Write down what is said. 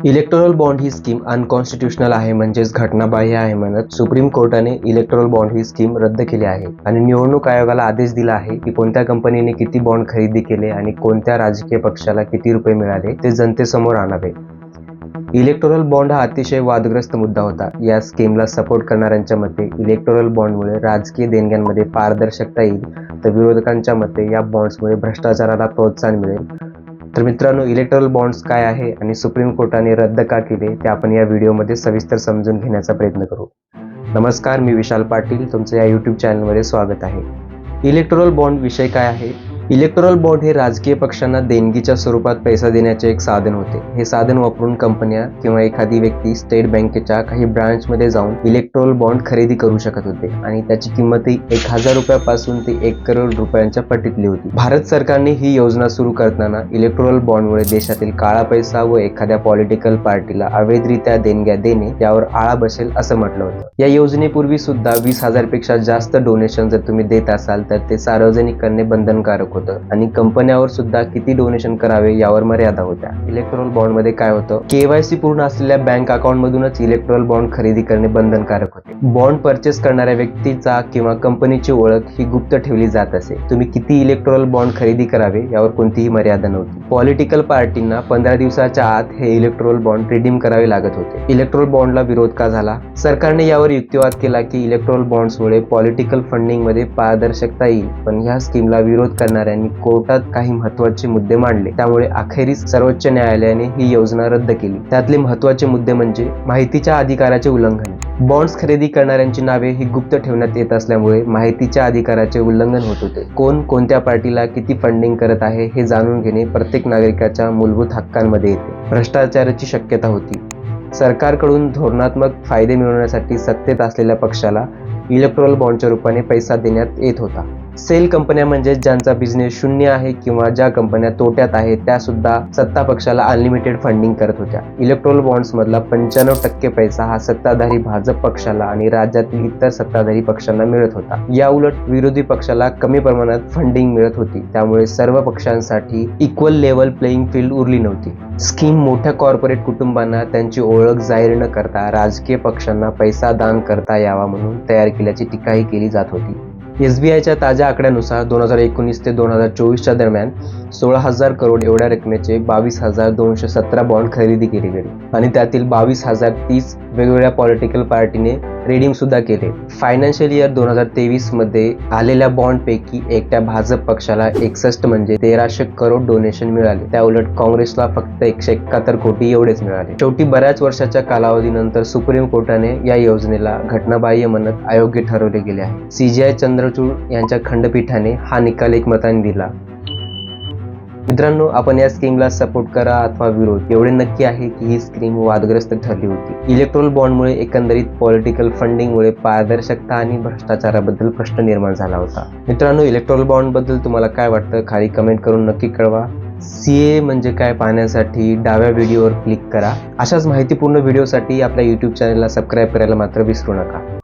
Electoral bond ही scheme unconstitutional आहे म्हणजेच घटनाबाह्य आहे म्हणत सुप्रीम कोर्टाने इलेक्टोरल बॉन्ड ही स्कीम रद्द केली आहे. आणि निवडणूक आयोगाला आदेश दिला आहे की कोणत्या कंपनीने किती बॉन्ड खरेदी केले आणि कोणत्या राजकीय पक्षाला किती रुपये मिळाले ते जनतेसमोर आणावे. इलेक्टोरल बॉन्ड हा अतिशय वादग्रस्त मुद्दा होता. या स्कीमला सपोर्ट करणाऱ्यांच्या मते इलेक्टोरल बॉन्डमुळे राजकीय देणग्यांमध्ये पारदर्शकता येईल तर विरोधकांच्या मते या बॉन्ड्समुळे भ्रष्टाचाराला प्रोत्साहन मिळेल. तर मित्रांनो इलेक्ट्रल बॉन्ड्स काय आहे आणि सुप्रीम कोर्टाने रद्द का केले ते आपण या व्हिडिओमध्ये सविस्तर समजून घेण्याचा प्रयत्न करू. नमस्कार मी विशाल पाटील. तुमचं या यूट्यूब चॅनलमध्ये स्वागत आहे. इलेक्ट्रल बॉन्ड विषय काय आहे? इलेक्टोरल बॉन्ड हे राजकीय पक्षांना देणगीच्या स्वरूपात पैसा देण्याचे एक साधन होते. हे साधन वापरून कंपन्या किंवा एखादी व्यक्ती स्टेट बँकेच्या काही ब्रांचमध्ये जाऊन इलेक्ट्रोल बॉन्ड खरेदी करू शकत होते आणि त्याची किंमतही एक हजार रुपयापासून ते एक करोड रुपयांच्या पटीतली होती. भारत सरकारने ही योजना सुरू करताना इलेक्ट्रॉल बॉन्डमुळे देशातील काळा पैसा व एखाद्या पॉलिटिकल पार्टीला अवैधरित्या देणग्या देणे यावर आळा बसेल असं म्हटलं होतं. या योजनेपूर्वी सुद्धा वीस हजारपेक्षा जास्त डोनेशन जर तुम्ही देत असाल तर ते सार्वजनिक करणे बंधनकारक होते. आणि कंपन्यावर सुद्धा किती डोनेशन करावे यावर मर्यादा होत्या. इलेक्ट्रॉल बॉन्डमध्ये काय होतं? केवायसी पूर्ण असलेल्या बँक अकाउंट मधूनच इलेक्ट्रॉल बॉन्ड खरेदी करणे बंधनकारक होते. बॉन्ड परचेस करणाऱ्या व्यक्तीचा किंवा कंपनीची ओळख ही गुप्त ठेवली जात असे. तुम्ही किती इलेक्ट्रॉल बॉन्ड खरेदी करावे यावर कोणतीही मर्यादा नव्हती. पॉलिटिकल पार्टींना पंधरा दिवसाच्या आत हे इलेक्ट्रॉल बॉन्ड रिडीम करावे लागत होते. इलेक्ट्रॉल बॉन्डला विरोध का झाला? सरकारने यावर युक्तिवाद केला की इलेक्ट्रॉल बॉन्ड्समुळे पॉलिटिकल फंडिंगमध्ये पारदर्शकता येईल. पण ह्या स्कीमला विरोध करणाऱ्यांनी कोर्टात काही महत्त्वाचे मुद्दे मांडले. त्यामुळे अखेरीस सर्वोच्च न्यायालयाने ही योजना रद्द केली. त्यातले महत्त्वाचे मुद्दे म्हणजे माहितीच्या अधिकाराचे उल्लंघन. बॉन्ड्स खरेदी करणाऱ्यांची नावे ही गुप्त ठेवण्यात येत असल्यामुळे माहितीच्या अधिकाराचे उल्लंघन होत होते. कोण कोणत्या पार्टीला किती फंडिंग करत आहे हे जाणून घेणे प्रत्येक नागरिकाच्या मूलभूत हक्कांमध्ये येते. भ्रष्टाचाराची शक्यता होती. सरकारकडून धोरणात्मक फायदे मिळवण्यासाठी सत्तेत असलेल्या पक्षाला इलेक्ट्रॉल बॉन्डच्या रूपाने पैसा देण्यात येत होता. सेल कंपन्या म्हणजे ज्यांचा बिझनेस शून्य आहे किंवा ज्या कंपन्या तोट्यात आहेत त्या सुद्धा सत्ता पक्षाला अनलिमिटेड फंडिंग करत होत्या. इलेक्ट्रोल बॉन्ड्स मधला पंच्याण्णव टक्के पैसा हा सत्ताधारी भाजप पक्षाला आणि राज्यातील इतर सत्ताधारी पक्षांना मिळत होता. या उलट विरोधी पक्षाला कमी प्रमाणात फंडिंग मिळत होती. त्यामुळे सर्व पक्षांसाठी इक्वल लेवल प्लेईंग फील्ड उरली नव्हती. स्कीम मोठ्या कॉर्पोरेट कुटुंबांना त्यांची ओळख जाहीर न करता राजकीय पक्षांना पैसा दान करता यावा म्हणून तयार केल्याची टीकाही केली जात होती. एस बी आयच्या ताज्या आकड्यानुसार दोन हजार एकोणीस ते दोन हजार चोवीसच्या दरम्यान सोळा हजार करोड एवढ्या रकमेचे बावीस हजार दोनशे सतरा बॉन्ड खरेदी केली गेली. आणि त्यातील बावीस हजार तीस वेगवेगळ्या पॉलिटिकल पार्टीने रिडीम सुद्धा केले. फायनान्शियल इयर दोन हजार तेवीसमध्ये आलेल्या बॉन्ड पैकी एकट्या भाजप पक्षाला एकसष्ट म्हणजे तेराशे करोड डोनेशन मिळाले. त्या उलट काँग्रेसला फक्त एकशे एकाहत्तर कोटी एवढेच मिळाले. शेवटी बऱ्याच वर्षाच्या कालावधीनंतर सुप्रीम कोर्टाने या योजनेला घटनाबाह्य म्हणत अयोग्य ठरवले गेले आहे. सीजीआय चंद्रचूड यांच्या खंडपीठाने हा निकाल एकमताने दिला. मित्रांनो आपण या स्कीमला सपोर्ट करा अथवा विरोध. एवढे नक्की आहे की ही स्कीम वादग्रस्त ठरली होती. इलेक्ट्रॉल बॉन्डमुळे एकंदरीत पॉलिटिकल फंडिंगमुळे पारदर्शकता आणि भ्रष्टाचाराबद्दल प्रश्न निर्माण झाला होता. मित्रांनो इलेक्ट्रॉल बॉन्डबद्दल तुम्हाला काय वाटतं? खाली कमेंट करून नक्की कळवा. सी ए म्हणजे काय पाहण्यासाठी डाव्या व्हिडिओवर क्लिक करा. अशाच माहितीपूर्ण व्हिडिओसाठी आपल्या यूट्यूब चॅनलला सबस्क्राईब करायला मात्र विसरू नका.